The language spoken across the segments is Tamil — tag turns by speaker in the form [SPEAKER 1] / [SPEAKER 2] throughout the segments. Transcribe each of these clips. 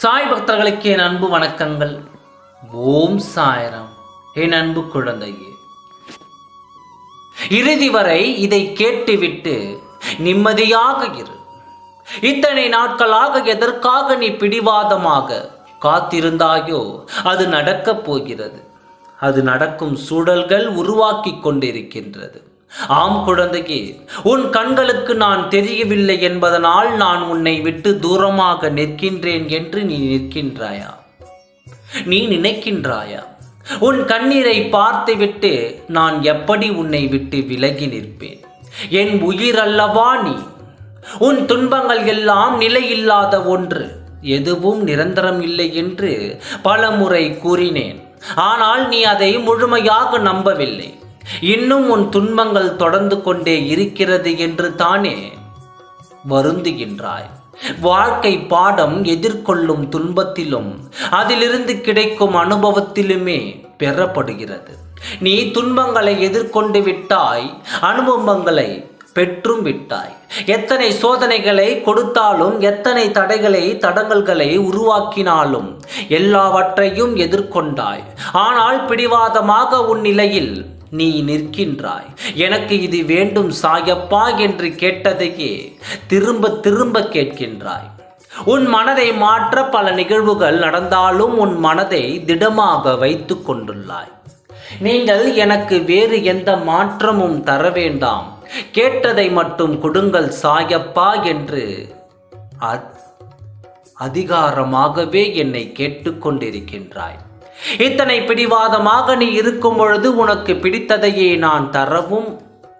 [SPEAKER 1] சாய் பக்தர்களுக்கு என் அன்பு வணக்கங்கள். ஓம் சாயரம். என் அன்பு குழந்தையே. இறுதி வரை இதை கேட்டுவிட்டு நிம்மதியாக இரு. இத்தனை நாட்களாக எதற்காக நீ பிடிவாதமாக காத்திருந்தாயோ அது நடக்கப் போகிறது. அது நடக்கும் சூழல்கள் உருவாக்கி கொண்டிருக்கின்றது. ஆம் குழந்தையே உன் கண்களுக்கு நான் தெரியவில்லை என்பதனால் நான் உன்னை விட்டு தூரமாக நிற்கின்றேன் என்று நீ நிற்கின்றாயா? நீ நினைக்கின்றாயா? உன் கண்ணீரை பார்த்துவிட்டு நான் எப்படி உன்னை விட்டு விலகி நிற்பேன்? என் உயிர் அல்லவா நீ? உன் துன்பங்கள் எல்லாம் நிலையில்லாத ஒன்று எதுவும் நிரந்தரம் இல்லை என்று பலமுறை கூறினேன். ஆனால் நீ அதை முழுமையாக நம்பவில்லை. இன்னும் உன் துன்பங்கள் தொடர்ந்து கொண்டே இருக்கிறது என்று தானே வருந்துகின்றாய். வாழ்க்கை பாடம் எதிர்கொள்ளும் துன்பத்திலும் அதிலிருந்து கிடைக்கும் அனுபவத்திலுமே பெறப்படுகிறது. நீ துன்பங்களை எதிர்கொண்டு விட்டாய் அனுபவங்களை பெற்றும் விட்டாய். எத்தனை சோதனைகளை கொடுத்தாலும் எத்தனை தடைகளை தடங்கல்களை உருவாக்கினாலும் எல்லாவற்றையும் எதிர்கொண்டாய். ஆனால் பிடிவாதமாக உன் நிலையில் நீ நிற்கின்றாய். எனக்கு இது வேண்டும் சாயப்பா என்று கேட்டதையே திரும்ப திரும்ப கேட்கின்றாய். உன் மனதை மாற்ற பல நிகழ்வுகள் நடந்தாலும் உன் மனதை திடமாக வைத்து கொண்டுள்ளாய். நீங்கள் எனக்கு வேறு எந்த மாற்றமும் தர வேண்டாம். கேட்டதை மட்டும் கொடுங்கள் சாயப்பா என்று அதிகாரமாகவே என்னை கேட்டுக்கொண்டிருக்கின்றாய் இத்தனை பிடிவாதமாக நீ இருக்கும் பொழுது உனக்கு பிடித்ததையே நான் தரவும்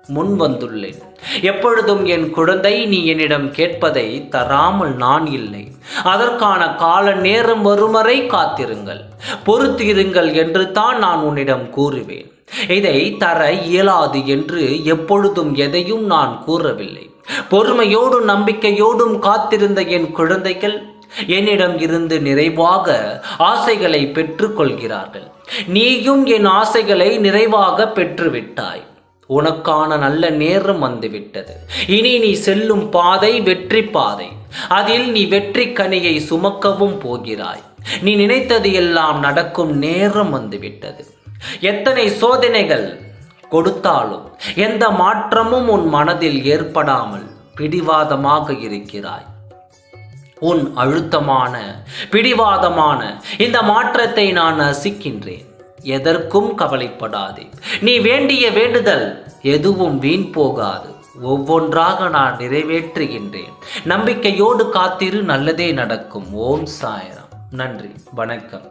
[SPEAKER 1] முன் வந்துள்ளேன். எப்பொழுதும் என் குழந்தை நீ என்னிடம் கேட்பதை தராமல் நான் இல்லை. அதற்கான கால நேரம் வருமறை காத்திருங்கள். பொறுத்திருங்கள் என்று தான் நான் உன்னிடம் கூறுவேன். இதை தர இயலாது என்று எப்பொழுதும் எதையும் நான் கூறவில்லை. பொறுமையோடும் நம்பிக்கையோடும் காத்திருந்த என் குழந்தைகள் என்னிடம் இருந்து நிறைவாக ஆசைகளை பெற்றுக்கொள்கிறார்கள். நீயும் என் ஆசைகளை நிறைவாக பெற்றுவிட்டாய். உனக்கான நல்ல நேரம் வந்துவிட்டது. இனி நீ செல்லும் பாதை வெற்றி பாதை. அதில் நீ வெற்றி கனியை சுமக்கவும் போகிறாய். நீ நினைத்தது எல்லாம் நடக்கும் நேரம் வந்துவிட்டது. எத்தனை சோதனைகள் கொடுத்தாலும் எந்த மாற்றமும் உன் மனதில் ஏற்படாமல் பிடிவாதமாக இருக்கிறாய். உன் அழுத்தமான பிடிவாதமான இந்த மாற்றத்தை நான் ரசிக்கின்றேன் எதற்கும் கவலைப்படாதே. நீ வேண்டிய வேண்டுதல் எதுவும் வீண் போகாது. ஒவ்வொன்றாக நான் நிறைவேற்றுகின்றேன். நம்பிக்கையோடு காத்திரு நல்லதே நடக்கும். ஓம் சாயராம். நன்றி. வணக்கம்.